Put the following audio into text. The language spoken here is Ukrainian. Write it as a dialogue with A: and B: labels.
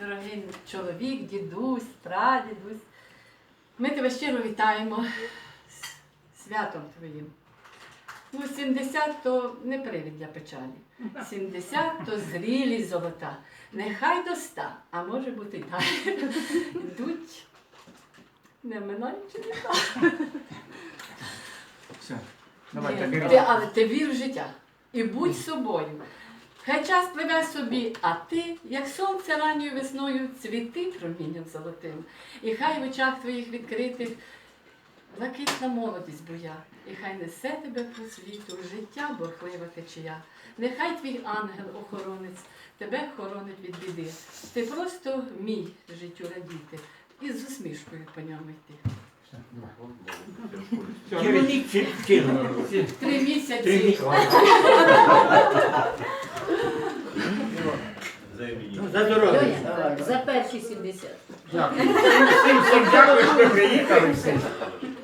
A: дорогий чоловік, дідусь, прадідусь. Ми тебе щиро вітаємо з святом твоїм. Ну, 70 то не привід для печалі. 70 то зрілість золота. Нехай до 100, а може бути й далі. Йдуть не минаючи літа.
B: Все. Давайте,
A: Ні, ти, але ти вір в життя і будь собою. Хай час пливе собі, а ти, як сонце ранньою весною, цвіти промінням золотим. І хай в очах твоїх відкритих блакитна молодість буя, і хай несе тебе по світу життя бурхлива течія. Нехай твій ангел-охоронець тебе хоронить від біди. Ти просто вмій життю радіти і з усмішкою по ньому йти. Три місяці.
C: Ну, За здоров'я.
D: За перші 70.
B: Дякую. Всім, дякую, що приїхали.